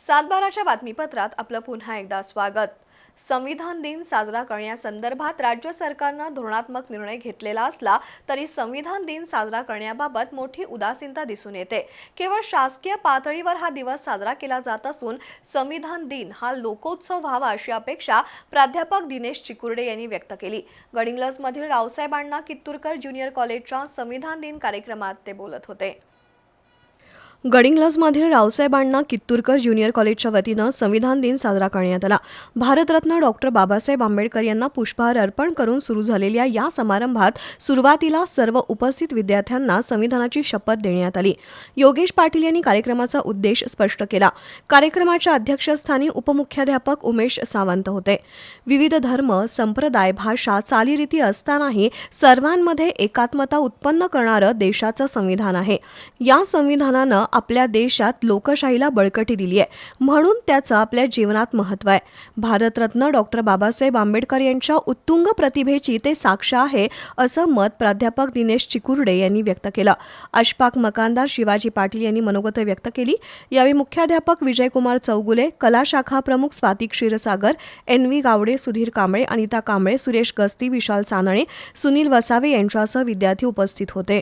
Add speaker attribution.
Speaker 1: सातबाराच्या बातमीपत्रात आपलं पुन्हा एकदा स्वागत. संविधान दिन साजरा करण्यासंदर्भात राज्य सरकारनं धोरणात्मक निर्णय घेतलेला असला तरी संविधान दिन साजरा करण्याबाबत मोठी उदासीनता दिसून येते. केवळ शासकीय पातळीवर हा दिवस साजरा केला जात असून संविधान दिन हा लोकोत्सव व्हावा अशी अपेक्षा प्राध्यापक दिनेश चिकुर्डे यांनी व्यक्त केली. गडिंग्लजमधील रावसाहेब अण्णा कित्तूरकर ज्युनियर कॉलेजच्या संविधान दिन कार्यक्रमात ते बोलत होते. गडिंग्लजमधील रावसाहेब अण्णा कित्तूरकर ज्युनियर कॉलेजच्या वतीनं संविधान दिन साजरा करण्यात आला. भारतरत्न डॉक्टर बाबासाहेब आंबेडकर यांना पुष्पहार अर्पण करून सुरू झालेल्या या समारंभात सुरुवातीला सर्व उपस्थित विद्यार्थ्यांना संविधानाची शपथ देण्यात आली. योगेश पाटील यांनी कार्यक्रमाचा उद्देश स्पष्ट केला. कार्यक्रमाच्या अध्यक्षस्थानी उपमुख्याध्यापक उमेश सावंत होते. विविध धर्म संप्रदाय भाषा चालीरीती असतानाही सर्वांमध्ये एकात्मता उत्पन्न करणारं देशाचं संविधान आहे. या संविधानानं आपल्या देशात लोकशाहीला बळकटी दिली आहे. म्हणून त्याचं आपल्या जीवनात महत्त्व आहे. भारतरत्न डॉक्टर बाबासाहेब आंबेडकर यांच्या उत्तुंग प्रतिभेची ते साक्ष आहे असं मत प्राध्यापक दिनेश चिकुर्डे यांनी व्यक्त केलं. अशफाक मकानदार शिवाजी पाटील यांनी मनोगत व्यक्त केली. यावेळी मुख्याध्यापक विजयकुमार चौगुले कला शाखा प्रमुख स्वाती क्षीरसागर एन व्ही गावडे सुधीर कांबळे अनिता कांबळे सुरेश गस्ती विशाल चानणे सुनील वसावे यांच्यासह विद्यार्थी उपस्थित होते.